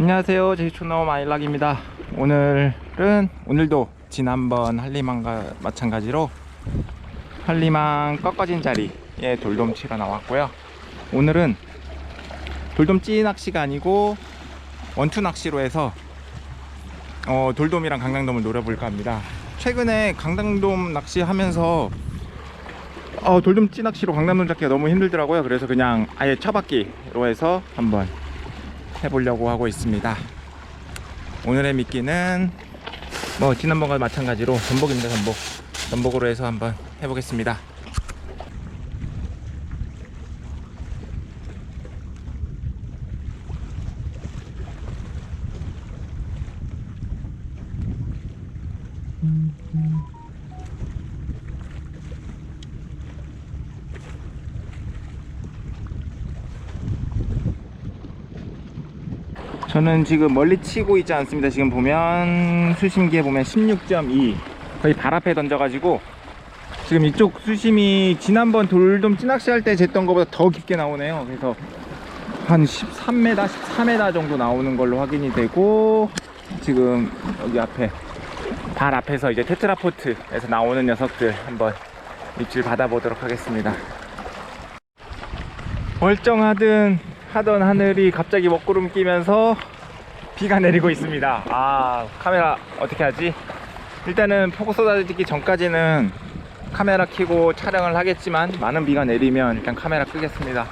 안녕하세요. 제이촌너 마일락입니다. 오늘은 오늘도 지난번 한리망과 마찬가지로 한리망 꺾어진 자리에 돌돔 치러 나왔고요. 오늘은 돌돔 찌 낚시가 아니고 원투 낚시로 해서 어, 돌돔이랑 강낭돔을 노려볼까 합니다. 최근에 강낭돔 낚시하면서 어, 돌돔 찌 낚시로 강낭돔 잡기가 너무 힘들더라고요. 그래서 그냥 아예 처박기로 해서 한번 해보려고 하고 있습니다. 오늘의 미끼는 뭐 지난번과 마찬가지로 전복입니다. 전복. 전복으로 해서 한번 해보겠습니다. 저는 지금 멀리 치고 있지 않습니다. 지금 보면 수심기에 보면 16.2 거의 발 앞에 던져가지고 지금 이쪽 수심이 지난번 돌돔 찌낚시 할 때 쟀던 것보다 더 깊게 나오네요. 그래서 한 13m, 14m 정도 나오는 걸로 확인이 되고 지금 여기 앞에 발 앞에서 이제 테트라포트에서 나오는 녀석들 한번 입질 받아보도록 하겠습니다. 멀쩡하든 하던 하늘이 갑자기 먹구름 끼면서 비가 내리고 있습니다. 아 카메라 어떻게 하지? 일단은 폭우 쏟아지기 전까지는 카메라 켜고 촬영을 하겠지만 많은 비가 내리면 일단 카메라 끄겠습니다.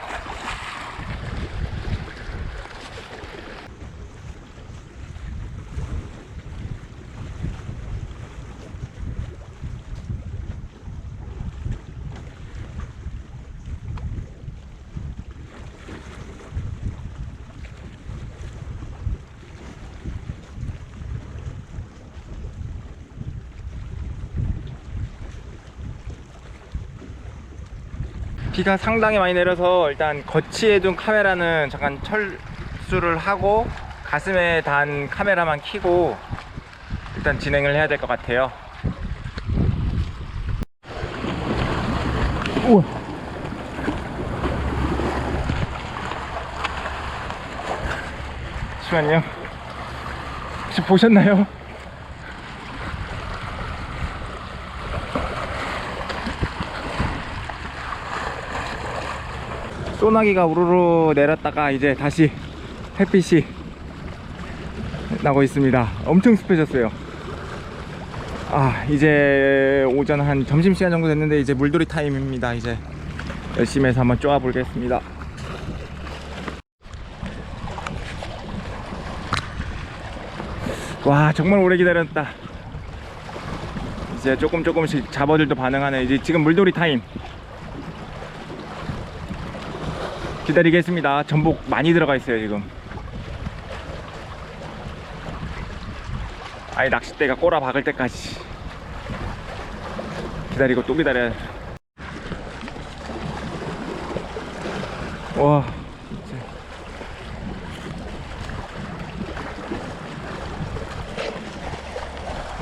비가 상당히 많이 내려서 일단 거치해 둔 카메라는 잠깐 철수를 하고 가슴에 단 카메라만 켜고 일단 진행을 해야 될 것 같아요. 우와. 잠시만요. 혹시 보셨나요? 소나기가 우르르 내렸다가 이제 다시 햇빛이 나고 있습니다. 엄청 습해졌어요. 아, 이제 오전 한 점심시간 정도 됐는데 이제 물놀이 타임입니다. 이제 열심히 해서 한번 쪼아 보겠습니다. 와, 정말 오래 기다렸다. 이제 조금 조금씩 잡어들도 반응하네. 이제 지금 물놀이 타임. 기다리겠습니다. 전복 많이 들어가 있어요, 지금. 아예 낚싯대가 꼬라 박을 때까지 기다리고 또 기다려야 와, 진짜.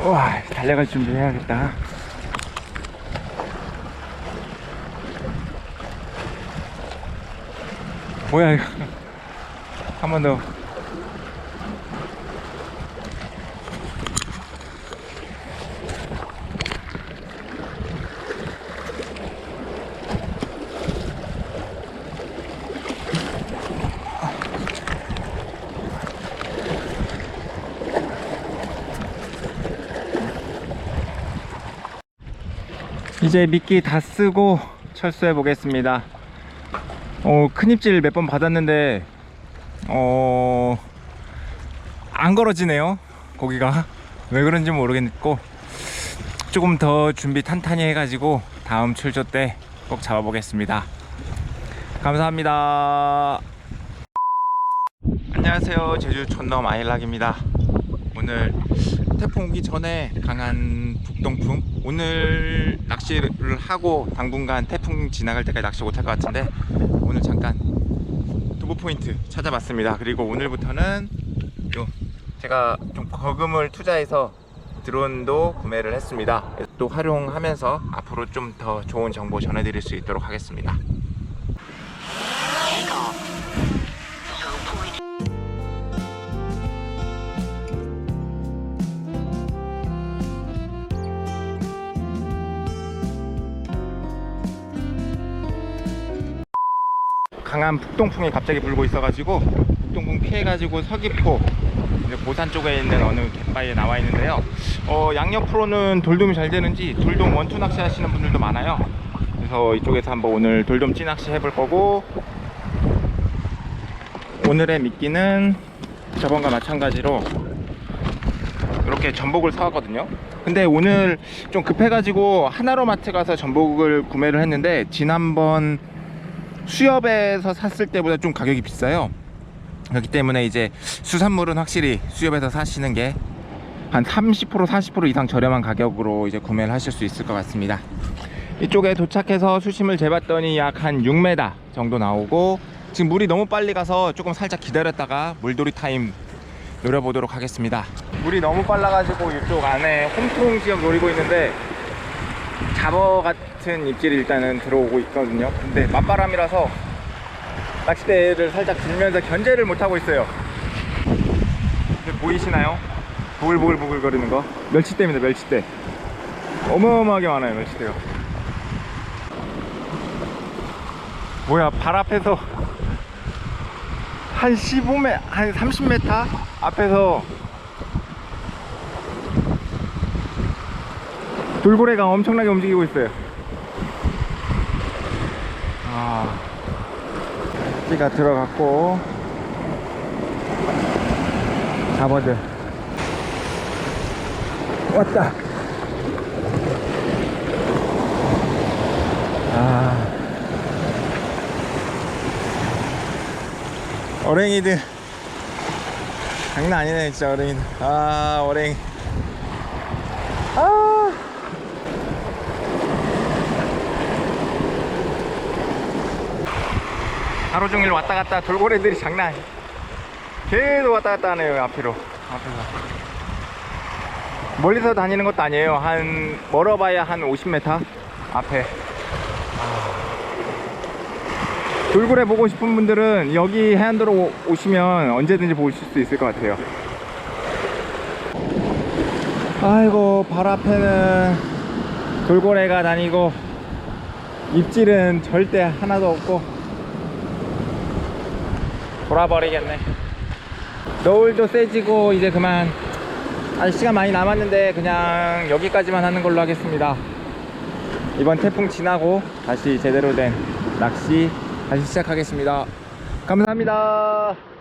와, 달려갈 준비해야겠다. 뭐야 이거 한 번 더. 이제 미끼 다 쓰고 철수해 보겠습니다. 어, 큰 입질 몇 번 받았는데, 어, 안 걸어지네요. 고기가. 왜 그런지 모르겠고, 조금 더 준비 탄탄히 해가지고, 다음 출조 때 꼭 잡아보겠습니다. 감사합니다. 안녕하세요. 제주 촌넘 아일락입니다. 오늘 태풍 오기 전에 강한 북동풍? 오늘 낚시를 하고 당분간 태풍 지나갈 때까지 낚시 못할 것 같은데 오늘 잠깐 도보 포인트 찾아봤습니다. 그리고 오늘부터는 요 제가 좀 거금을 투자해서 드론도 구매를 했습니다. 또 활용하면서 앞으로 좀 더 좋은 정보 전해드릴 수 있도록 하겠습니다 강한 북동풍이 갑자기 불고 있어가지고 북동풍 피해가지고 서귀포 보산 쪽에 있는 어느 갯바위에 나와 있는데요. 어, 양옆으로는 돌돔이 잘 되는지 돌돔 원투 낚시 하시는 분들도 많아요. 그래서 이쪽에서 한번 오늘 돌돔 찌낚시 해볼 거고 오늘의 미끼는 저번과 마찬가지로 이렇게 전복을 사왔거든요. 근데 오늘 좀 급해가지고 하나로마트 가서 전복을 구매를 했는데 지난번 수협에서 샀을 때보다 좀 가격이 비싸요. 그렇기 때문에 이제 수산물은 확실히 수협에서 사시는 게 한 30% 40% 이상 저렴한 가격으로 이제 구매를 하실 수 있을 것 같습니다. 이쪽에 도착해서 수심을 재봤더니 약 한 6m 정도 나오고 지금 물이 너무 빨리 가서 조금 살짝 기다렸다가 물돌이 타임 노려보도록 하겠습니다. 물이 너무 빨라가지고 이쪽 안에 홈통 지역 노리고 있는데 잡어 같은 입질이 일단은 들어오고 있거든요. 근데 맞바람이라서 낚싯대를 살짝 들면서 견제를 못하고 있어요. 보이시나요? 보글보글보글 거리는 거? 멸치대입니다, 멸치대. 어마어마하게 많아요, 멸치대가. 뭐야, 발 앞에서 한 15m, 한 30m 앞에서 돌고래가 엄청나게 움직이고 있어요. 찌가 들어갔고, 잡어들. 왔다. 아. 어랭이들. 장난 아니네, 진짜 어랭이들. 아, 어랭이. 하루 종일 왔다 갔다 돌고래들이 장난 아니야. 계속 왔다 갔다 하네요, 앞으로. 앞에서. 멀리서 다니는 것도 아니에요. 한, 멀어봐야 한 50m 앞에. 아. 돌고래 보고 싶은 분들은 여기 해안도로 오- 오시면 언제든지 보실 수 있을 것 같아요. 아이고, 발 앞에는 돌고래가 다니고, 입질은 절대 하나도 없고, 돌아버리겠네. 노을도 세지고, 이제 그만. 아직 시간 많이 남았는데, 그냥 여기까지만 하는 걸로 하겠습니다. 이번 태풍 지나고, 다시 제대로 된 낚시 다시 시작하겠습니다. 감사합니다.